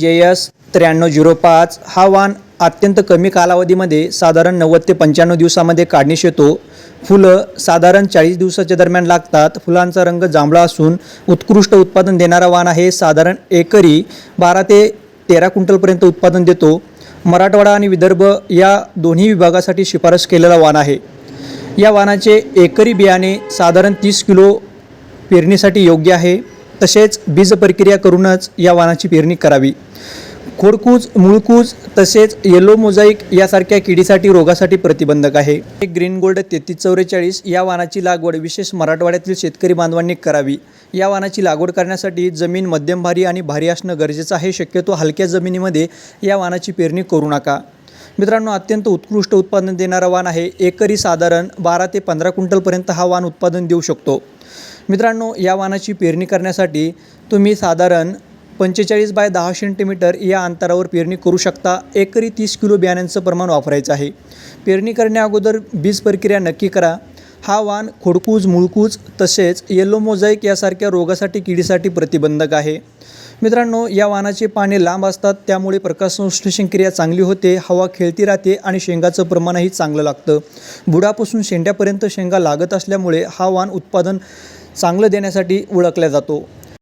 जे एस त्र्याण्णव झिरो पाच. हा वाण अत्यंत कमी कालावधीमध्ये साधारण नव्वद ते पंच्याण्णव दिवसामध्ये काढणीस येतो. फुलं साधारण चाळीस दिवसाच्या दरम्यान लागतात. फुलांचा रंग जांभळा असून उत्कृष्ट उत्पादन देणारा वाण आहे. साधारण एकरी बारा ते तेरा क्विंटलपर्यंत उत्पादन देतो. मराठवाडा आणि विदर्भ या दोन्ही विभागासाठी शिफारस केलेला वाण आहे. या वाणाचे एकरी बियाणे साधारण तीस किलो पेरणीसाठी योग्य आहे. तसेच बीज प्रक्रिया करूनच या वाणाची पेरणी करावी. खोडकूज मुळकूज तसेच येलो मोजाईक यासारख्या किडीसाठी रोगासाठी प्रतिबंधक आहे. ग्रीन गोल्ड तेहतीस चौवेचाळीस या वाणाची लागवड विशेष मराठवाड्यातील शेतकरी बांधवांनी करावी. या वाणाची लागवड करण्यासाठी जमीन मध्यम भारी आणि भारी असणं गरजेचं आहे. शक्यतो हलक्या जमिनीमध्ये या वाणाची पेरणी करू नका. मित्रांनो अत्यंत उत्कृष्ट उत्पादन देणारा वाण आहे. एकरी साधारण बारा ते पंधरा क्विंटलपर्यंत हा वाण उत्पादन देऊ शकतो. मित्रांनो या वाणाची पेरणी करण्यासाठी तुम्ही साधारण पंचेचाळीस बाय दहा सेंटीमीटर या अंतरावर पेरणी करू शकता. एकरी तीस किलो बियाण्यांचं प्रमाण वापरायचं आहे. पेरणी करण्या अगोदर बीज प्रक्रिया नक्की करा. हा वाण खोडकूज मुळकूज तसेच येलो मोझाईक यासारख्या रोगासाठी किडीसाठी प्रतिबंधक आहे. मित्रांनो या वाहनाचे पाने लांब असतात त्यामुळे प्रकाशसंश्लेषण क्रिया चांगली होते हवा खेळती राहते आणि शेंगाचं प्रमाणही चांगलं लागतं. बुडापासून शेंड्यापर्यंत शेंगा लागत असल्यामुळे हा वाण उत्पादन चांगलं देण्यासाठी ओळखला जातो.